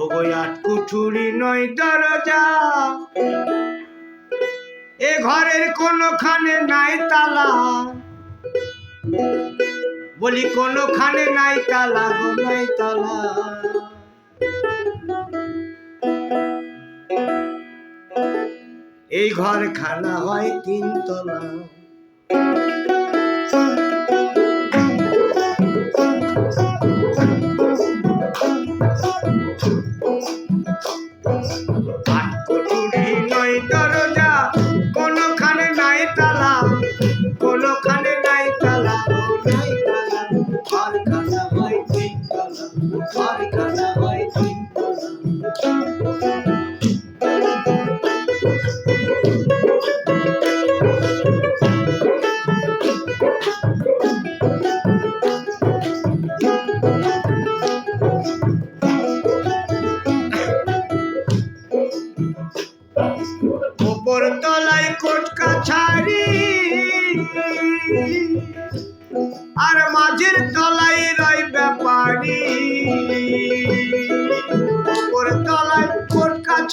ওগো কুঠুরি নয় দরজা। এ ঘরের কোনখানে নাই তালা। বলি, কোনখানে নাই তালা গো, নাই তালা। এই ঘর খানা হয় তিনতলা। ওপর তলায় কোটকা ছাড়ি আর মাঝের তলায়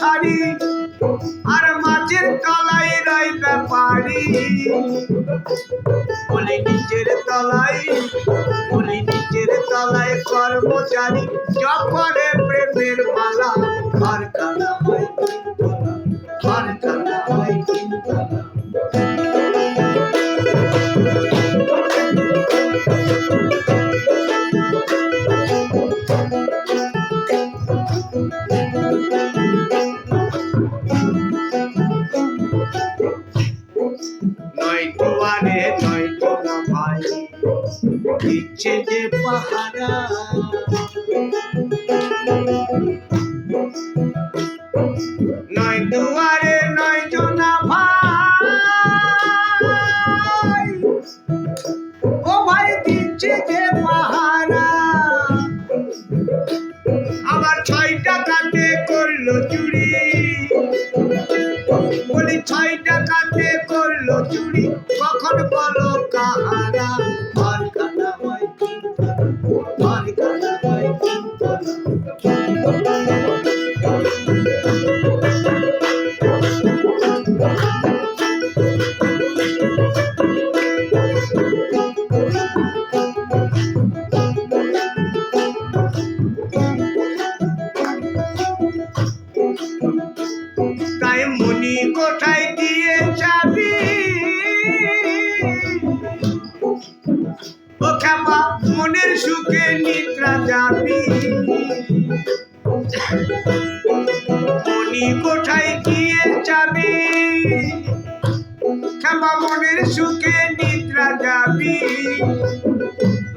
ছাড়ি আর মাছের তলায় রয় ব্যাপারি বলি নিচের তলাই বলি নিচের তলায় কর্মচারী, যখনে প্রেমের মালা ঘর পাহারা আবার ছয় টাকাতে করল চুরি। বলি ছয় টাকাতে করল চুরি। কখন বলো কাহারা? ও খাপা মনের সুখে নিদ্রা যাবি মনি কোথায় দিয়ে যাবি খাপা মনের সুখে নিদ্রা যাবি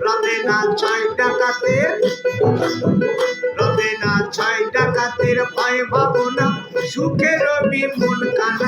রবে না ছয় টাকাতে রবে না ছয় ডাকাতের ভয় ভাবনা সুখে রবি মন কানা।